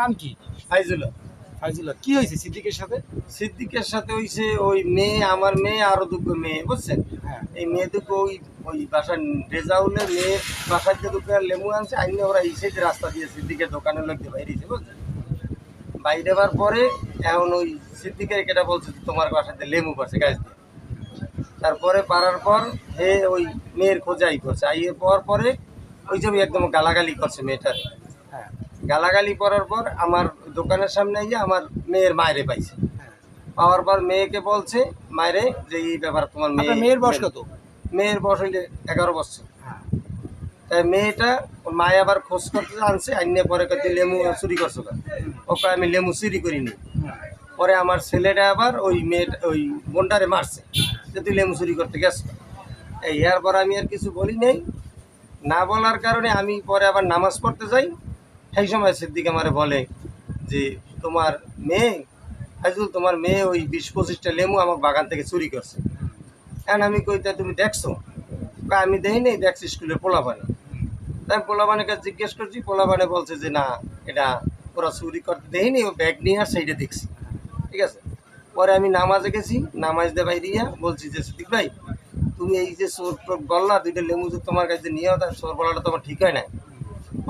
নাম কি? ফাইজুল ফাইজুল্লাহ। কি হয়েছে সিদ্দিকের সাথে? সিদ্দিকের সাথে হইছে ওই মেয়ে আমার মেয়ে আরও দুটো মেয়ে বুঝছেন? হ্যাঁ। এই মেয়ে দুটো ওই ওই বাসার রেজাউলের মেয়ে বাসার যে দুটো লেমু আনছে আইনে ওরা এই সাইড রাস্তা দিয়ে সিদ্দিকের দোকানের লোক দিয়ে বাইরেছে বুঝছেন? বাইরে যাবার পরে এখন ওই সিদ্দিকের কেটা বলছে যে তোমার বাসাতে লেমু পাচ্ছে গাছ দিয়ে। তারপরে পারার পর হে ওই মেয়ের খোঁজাই করছে। আইয়ে পাওয়ার পরে ওই যে একদম গালাগালি করছে মেয়েটার। হ্যাঁ। গালাগালি করার পর আমার দোকানের সামনে গিয়ে আমার মেয়ের মায়েরে পাইছে। হ্যাঁ। পাওয়ার পর মেয়েকে বলছে মায়েরে যে এই ব্যাপার তোমার মেয়ে মেয়ের বয়স কত? মেয়ের বয়স হইলে এগারো বছর। হ্যাঁ। তাই মেয়েটা ওর মায়ে আবার খোঁজ করতে আনছে আইনে পরে কত লেমু চুরি করছ ওকে আমি লেমু চুরি করিনি। পরে আমার ছেলেটা আবার ওই মেয়েটা ওই বোনটারে মারছে যে তুই লেমু চুরি করতে গেছো এই ইয়ার পর আমি আর কিছু বলি নেই। না বলার কারণে আমি পরে আবার নামাজ পড়তে যাই। সেই সময় সিদ্দিক আমারে বলে যে, তোমার মেয়ে হাজুল তোমার মেয়ে ওই বিশ পঁচিশটা লেমু আমার বাগান থেকে চুরি করছে। এখন আমি কই, তা তুমি দেখছ? আমি দেখি নেই, দেখছি স্কুলে পোলাপানে তাই আমি পোলাপানের কাছে জিজ্ঞেস করছি, পোলাপানে বলছে যে, না, এটা ওরা চুরি করতে দেখিনি ও ব্যাগ নিয়ে আর সেইটা দেখছি। ঠিক আছে? পরে আমি নামাজে গেছি, নামাজ দে বাইরিয়া বলছি যে, সিদ্দিক ভাই, তুমি এই যে টোর বললা দুইটা যে তোমার কাছে নিয়ে তার চোর বলাটা তোমার ঠিক হয় না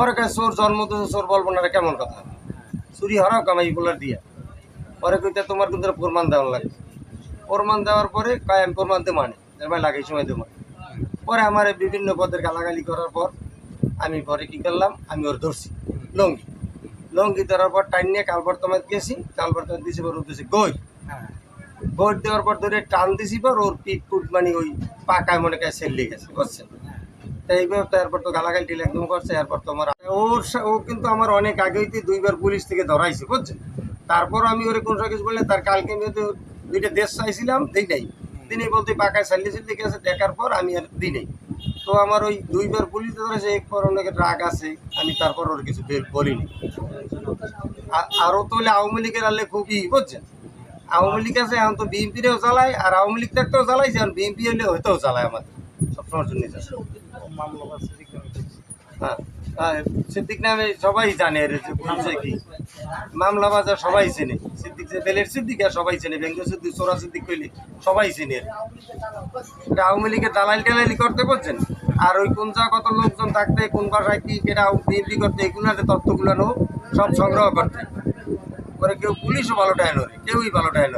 পরে কাছে চোর জন্ম তো চোর বলব না কেমন কথা? চুরি হারাও কামাই বলার দিয়া। পরে কইতে তোমার কিন্তু প্রমাণ দেওয়ার লাগে। প্রমাণ দেওয়ার পরে কয়, আমি প্রমাণ দিয়ে মানে ভাই লাগাই সময় দেবো পরে আমার বিভিন্ন পদের গালাগালি করার পর আমি পরে কি করলাম, আমি ওর ধরছি, লঙ্গি। লঙ্গি ধরার পর টাইম নিয়ে কালবার তোমার গেছি কালবার তোমার দিয়েছি পর উঠেছি গই গই দেওয়ার পর ধরে টান দিছি পর ওর পিট পুট মানে ওই পাকায় মনে কায় সেল্লে গেছে, বুঝছেন? এইভাবে তো একদম করছে, এরপর তোমার ওর ও কিন্তু আমার অনেক আগেই দুইবার পুলিশ থেকে ধরাইছে, বুঝছেন? তারপর আমি ওরে কোন কিছু বললে তার কালকে আমি তো দুইটা দেশ চাইছিলাম, দিই নাই। তিনি বলতে পাকায় সাল্লি সাল্লি গেছে, দেখার পর আমি আর দিই নাই। তো আমার ওই দুইবার পুলিশ ধরেছে একবার অনেক রাগ আছে, আমি তারপর ওর কিছু বলিনি। আরও তো হলে আওয়ামী লীগের আনলে খুবই, বুঝছেন? আওয়ামী লীগ আছে এখন তো বিএনপিরেও চালায় আর আওয়ামী লীগ থাকতেও চালাইছে আর বিএনপি হলে হয়তেও চালায় আমাদের সবসময়ের জন্য হ্যাঁ হ্যাঁ, সিদ্দিক নামে সবাই জানে এর পরিচয় কি। মামলা বাজার সবাই চেনে সিদ্দিক বেলের সিদ্দিক আর সবাই চেনে বেঙ্গল সিদ্দিক সোরা সিদ্দিক কইলে সবাই চেনে। এটা আওয়ামী লীগের দালাল টালালি করতে বলছেন আর ওই কোন যা কত লোকজন থাকতে কোন বাসায় কি কেটা বিএনপি করতে এগুলো তথ্যগুলো সব সংগ্রহ করতে। পরে কেউ পুলিশও ভালো টাইল কেউই ভালো টাইল.